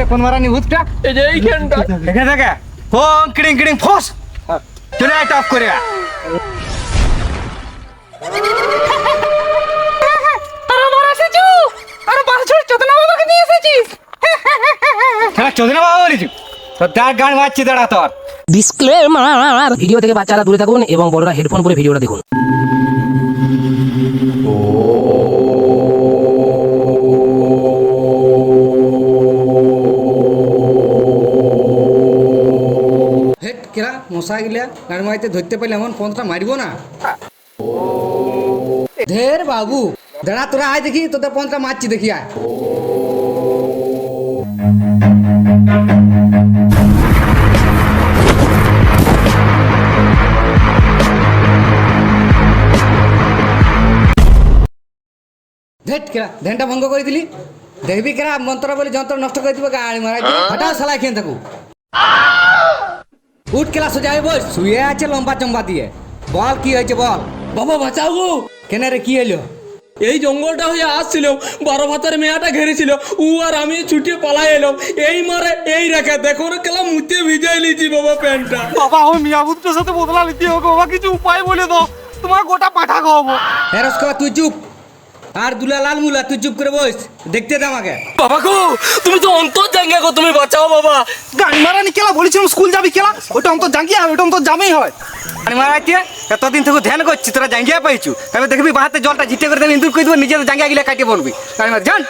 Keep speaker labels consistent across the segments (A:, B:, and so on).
A: রে কোন মারানি ভূতটা।
B: এই যে এইখানটা।
A: দেখে দেখে ফোন কিড়িং কিড়িং ফোস। চলে আয় টপ করে
C: আর আমার এসেছু আর বাছুর চোদনা বাবাকে নিয়ে এসেছিস?
A: হ্যাঁ চোদনা বাবা বলেছি। তোর দেখ গান মারছি দাঁড়া তোর।
D: ডিসক্লেমার ভিডিও থেকে বাচ্চারা দূরে থাকুন এবং বড়রা হেডফোন পরে ভিডিওটা দেখুন।
A: কেরা মশা গিলা গান মারিতে ধরতে পারলে এমন পন্থটা মারিব না। ধের বাবু দাঁড়া তোরা আয় দেখি তোদের পন্থটা মারছি দেখি আয়। ধেট কেরা ধ্যানটা ভঙ্গ করে দিলি? দেখবি কেরা মন্ত্র বলে যন্ত্র নষ্ট করে দিব গাড়ি মারাই হঠাৎ সালাই খেয়ে থাকু উঠ কেলা সোজা বস শুয়ে আছে লম্বা চম্বা দিয়ে। বল কি হয়েছে বল।
B: বাবা বাঁচাও গো।
A: কেন রে কি হইল
B: এই জঙ্গলটা হয়ে আসছিল বারো ভাতের মেয়াটা ঘেরেছিল। ও আর আমি ছুটে পালাই এলাম। এই মারে এই রেখে দেখো না কেলা মুতে ভিজাই লিছি বাবা প্যান্টটা।
E: বাবা আমি মিয়াবুদ্রের সাথে বদলা নিতে হবে বাবা কিছু উপায় বলে দাও। তোমার গোটা পাঠা খাওয়াবো।
A: হেরস করা তুই চুপ। আর দুলা লাল মুলা তুই চুপ করে বস দেখতে দে আমাকে।
B: বাবা গো তুমি তো অন্তর জাঙ্গিয়া গো তুমি বাঁচাও বাবা।
E: গাড়ি মারানি খেলা বলেছিলাম স্কুল যাবি খেলা ওটা অন্তর জাঙ্গিয়া ওটা অন্তর জামেই হয়।
A: আর মারাইতে এতদিন থেকে ধ্যান করছি তোরা জাঙ্গিয়া পাইছু। তবে দেখবি বাহাতে জলটা জিতে করে দেন ইন্দুর করে দেবো নিজের জাঙ্গিয়া গিলা কাটিয়ে বলবি গাড়ি মার জান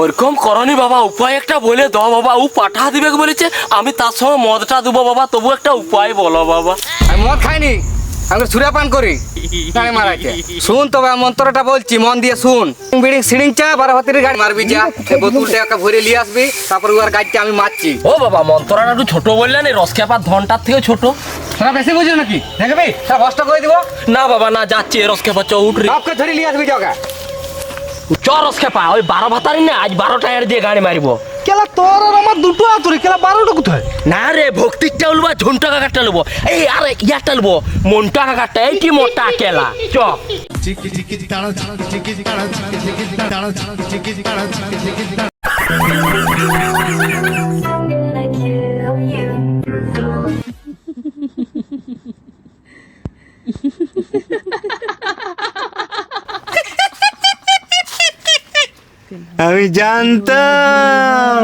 B: ওরকম করনি বাবা উপায় একটা বলে দাও বাবা। ও পাঠা দিবে বলেছে আমি তার সঙ্গে মদটা দেবো বাবা তবু একটা উপায় বলো বাবা।
A: আমি মদ খাইনি। আমি সুরা পান করি। গাড়ি মারাইতে। শুন তবে মন্ত্রটা বলছি মন দিয়ে শুন। বিড়িং সিড়িং চা বারো হাতের গাড়ি মারবি যা। বোতলটা একটা ভরে নিয়ে আসবি তারপর ওর গাড়িটা আমি মারছি।
B: ও বাবা মন্ত্রটা একটু ছোট বললেন এই রসকেপার ধনটার থেকে ছোট।
A: তোরা বেশি বুঝো নাকি? দেখবি? সব কষ্ট করে দিব?
B: না বাবা না যাচ্ছে রসকেপা চ উঠরি
A: সবকে ধরে নিয়ে আসবি জগা
B: চ রসকেপা ওই বারো ভাতারি না আজ বারো টায়ার দিয়ে গাড়ি মারিব।
E: খেলা তোর আর আমার দুটো আতুরি কেলা বারোটা কোথায়?
B: না রে ভক্তিরটা উলবা ঝুনটা কাকারটা লব। এই আরে ইয়ারটা লব মনটা কাকারটা এই কি মোটা কেলা? চ।
F: Chicky
E: আমি জানতাম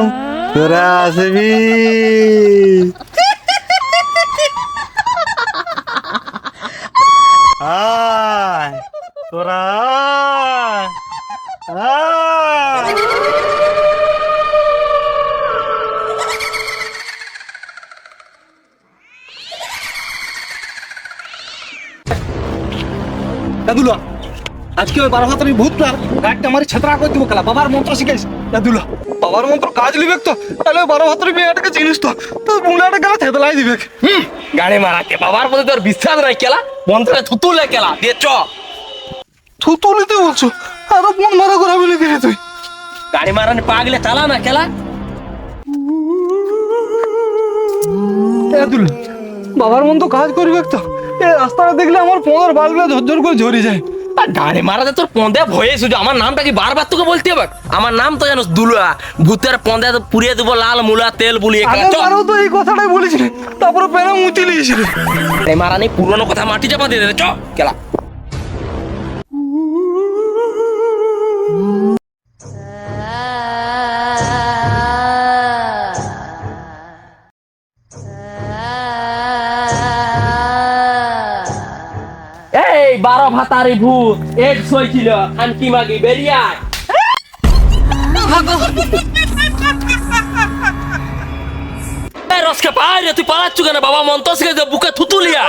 E: তোরা আসবি তোরা। আয়। আজকে ওই বারো হাতের ভূতটা গাড়িটা মারি ছেতরা করে দিব খেলা বাবার মন্ত্র শিখাইস? দাদুলা বাবার মন্ত্র কাজ লিবে তো। তাহলে ওই বারো হাতের মেয়েটাকে চিনিস তো। তো বুলাটা গেলে থেতলাই দিবে
B: হুম গাড়ি মারাকে বাবার প্রতি তোর বিশ্বাস নাই কেলা। মন্ত্রে থুতুলে কেলা। দিয়ে চ।
E: থুতু নিতে বলছো? আরও মন মারা করাবি রে তুই।
B: গাড়ি মারানি পাগলে চালা না কেলা?
E: দাদুলা বাবার মন্ত্র কাজ করবে তো। এই রাস্তাটা দেখলে আমার পনেরো বালগুলো ঝরঝর করে ঝরে যায়।
B: গাড়ি মারাতে তোর পন্দে ভয়ে শুধু। আমার নামটা কি বারবার তোকে বলতে হবে? আমার নাম তো জানো দুলুয়া। ভূতের পন্দে তো পুড়িয়ে দেবো লাল মুলা তেল বুলিয়ে
E: আগেরবারও তো এই কথাটাই বলেছিলি। তারপরে পেরা মুচি নিয়েছিলে
B: মারানি পুরনো কথা মাটি চাপা দিয়ে দে চ কেলা বারো ভাতারি ভূত এক ছিল খানকি মাগি বেরিয়ে আয়। রসকে রে তুই পালাচ্ছু কেন? বাবা শিখে দে বুকে থুতুলিয়া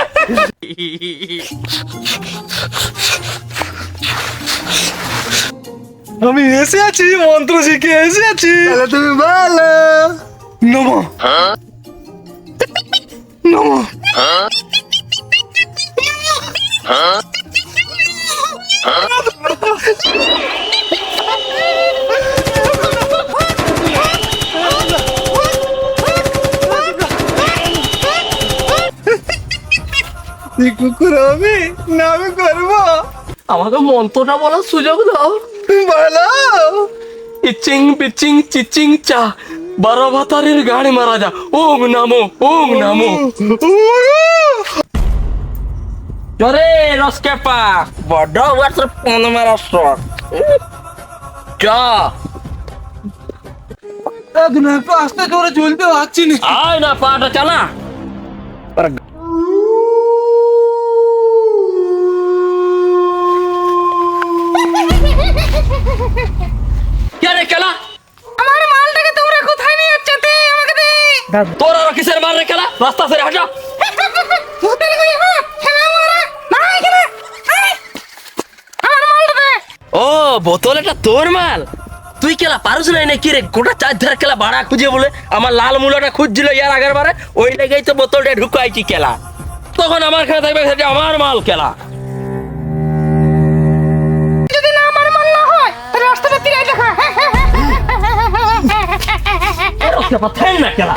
E: আমি এসে আছি মন্ত্র শিখে এসে আছি। তাহলে তুমি ভালো নম। নম। তুই কুকুর হবে না আমি করব?
B: আমাকে মন্ত্রটা বলার সুযোগ দাও।
E: বলো।
B: ইচিং বিচিং চিচিং চা বারো ভাতারের গাড়ি মারা যা। ওং নামো ওং নামো। জরে রসকেপা বড় ওয়াটার পন মারা শট চ।
E: দুলা একটু আস্তে জোরে চলতে পারছি না।
B: আয় না পাটা চালা। কে রে খেলা?
C: আমার মালটাকে তোমরা কোথায় নিয়ে যাচ্ছ তে? আমাকে দে।
B: তোর আর কিসের মার রে খেলা? রাস্তা সেরে হাঁটা
C: ভূতের গুলি হ্যাঁ খেলা মারা না এখানে এই, আমার মালটা দে
B: ও বোতল এটা তোর মাল। তুই কেলা পারুস না নাকি রে? গোটা চার ধারে খেলা ভাড়া খুঁজে বলে আমার লাল মুলাটা খুঁজছিল ইয়ার আগের বারে ওই লেগেই তো বোতলটা ঢুকাইছি খেলা তখন আমার খেলা থাকবে সেটা আমার মাল খেলা
C: যদি না আমার মাল না হয় তাহলে রাস্তাটা তীরে দেখা।
B: না খেলা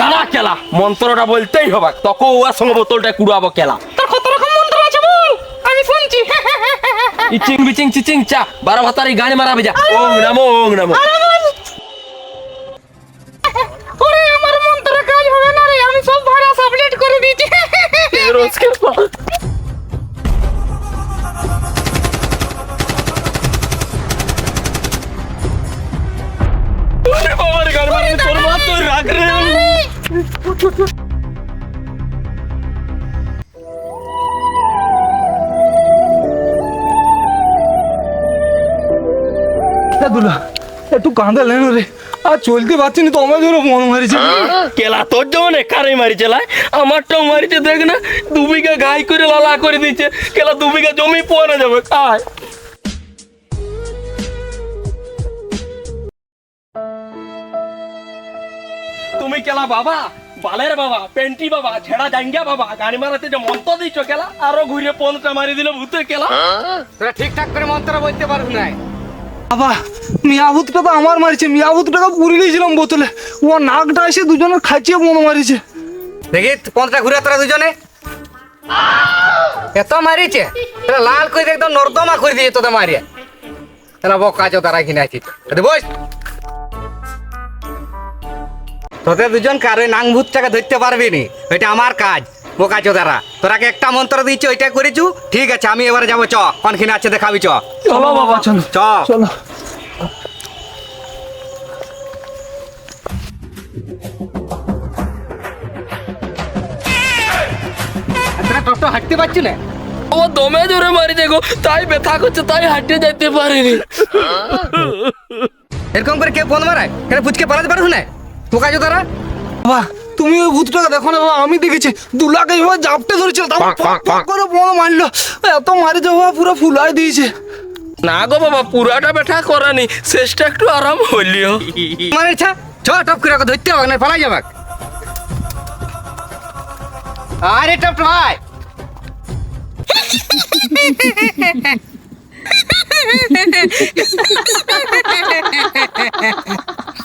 B: দাঁড়া খেলা মন্ত্রটা বলতেই হবে তখন ওর সঙ্গে বোতলটা কুড়াবো খেলা
C: তোর কত রকম মন্ত্র আছে বল আমি শুনছি
B: ইচিং বিচিং চিচিং চা বারো ভাতারি গাড়ি মারাবে যা। ওং নামো ওং নামো।
C: ওরে আমার মন্ত্রের কাজ হবে না রে আমি সব ভাড়া সাবলেট করে দিয়েছি।
B: রোজকে বাবার গাড়ি মারাবে তোর মা তোর রাগ রে।
E: দুলা একটু কাঁদা লেন রে। আর চলতে পারছি না তো আমার জন্য মন মারিছে।
B: কেলা তোর যেমন একারে মারিছে লাই? আমারটাও মারিছে দেখ না দু বিঘা গাই করে লালা করে দিচ্ছে কেলা দু বিঘা জমি পরে যাবে তুমি কেলা বাবা বালের বাবা পেন্টি বাবা ছেড়া জাঙ্গিয়া বাবা গাড়ি মারাতে যে মন্ত্র দিচ্ছ কেলা আরও ঘুরে পনটা মারি দিল ভূতে কেলা।
A: ঠিকঠাক করে মন্ত্র বলতে পারবি না
E: বাবা মিয়াভূতটা তো আমার মারিছে মিয়াভূতটাকে পুরি নিয়েছিলাম বোতলে। ও নাকটা এসে দুজনে খাইছিয়ে মন মারিছে।
A: দেখি পঞ্চটা ঘুরে তোরা দুজনে? এত মারিছে লাল করে একদম নর্দমা করে দিয়ে তোদের মারিয়া? তারা বকা চো তারা কিনে আছি বস। তোদের দুজন কার ওই নাংভূতটাকে ধরতে পারবি নি, ওইটা আমার কাজ। বোকা চো তারা। তোরাকে একটা মন্ত্র দিচ্ছি ওইটা করেছু? ঠিক আছে আমি এবারে যাব চ। কনখিনে আছে দেখাবি চ।
E: চলো বাবা চলো
A: চ।
E: চলো।
A: টোটো হাঁটতে পারছি না?
B: ও দমে জোরে মারি দেখো তাই ব্যথা করছে তাই হাঁটতে যাইতে পারিনি।
A: এরকম করে কেউ ফোন মারায়? কেন ফুচকে পালাতে পারব না? চো তারা?
E: বাবা তুমি ওই ভূতটাকে দেখো না বাবা আমি দেখেছি। দুলাকে এইভাবে জাপটে ধরেছিল পক করে মন মারলো। এত মারিছে বাবা পুরো ফুলাই দিয়েছে।
B: না গো বাবা পুরাটা ব্যথা করানি শেষটা একটু আরাম হইলিও।
A: আমার ইচ্ছা ছ টপ করে ধরতে হবে না পালাই যাবাক আরে টপ ভাই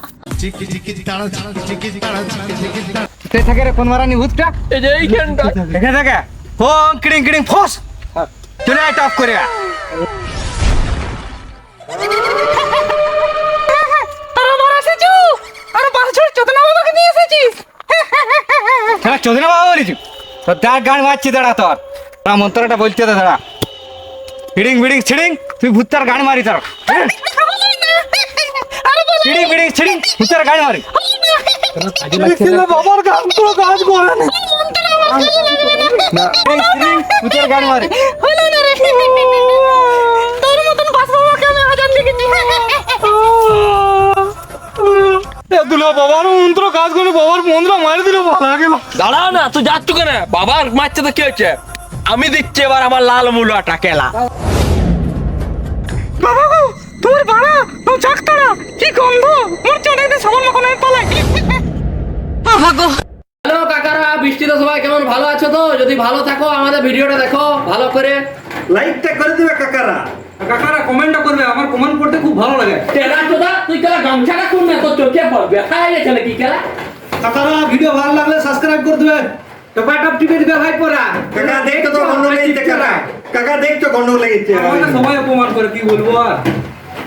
F: চিকি চিকি তাড়া চিকি তাড়া চিকি তাড়া
A: তে থাকে রে ফোন মারানি ভূতটা?
B: এই যে এইখানটা।
A: দেখে দেখে ফোন কিড়িং কিড়িং ফোস। চলে আয় টপ করে।
C: তোর চোদনা
A: হ্যাঁ বাবা বলেছি গান মারছি দাঁড়া তোর। তোরা মন্ত্রটা বলতে দে দাঁড়া। বিড়িং বিড়িং ছিড়িং তুই ভূতটার গান মারি তোর। বিড়িং বিড়িং ছিড়িং ভূতের গান মারি।
E: কিন্তু বাবার কাজ কোনো কাজ করে না
A: ভূতের গান মারি
C: হলো না রে তোর মতন বাস বাবাকে আমি হাজার লিখেছি
E: এ বাবার মন্ত্র কাজ করে বাবার মন্ত্র মারি দিল ভালো গেল
B: দাঁড়াও না তুই যাচ্ছ কেন? বাবার মারছে তো কি হচ্ছে? আমি দিচ্ছি এবার আমার লাল মুলাটা কেলা।
C: বাড়া তো চাকতারা কি গন্ধ? মোর চড়াইতে সামান মাখন আমি পালাই গো
G: হ্যালো কাকারা বৃষ্টিতে সবাই কেমন? ভালো আছো তো? যদি ভালো থাকো আমাদের ভিডিওটা দেখো ভালো করে।
E: লাইকটা করে দিবে কাকারা। কাকারা কমেন্টটা করবে। আমার কমেন্ট করতে খুব ভালো লাগে।
G: টেরা চোদা তুই কেলা গামছাটা খুন না তোর চোখে পড়বে খাই গেছে নাকি কেলা?
E: কাকারা ভিডিও ভালো লাগলে সাবস্ক্রাইব করে দিবে। টপাটপ টিপে দিবে ভাই পড়া। কাকা দেখতো তো গন্ডগোল লেগেছে কাকা? কাকা দেখতো গন্ডগোল লেগেছে সবাই অপমান করে কি বলব আর?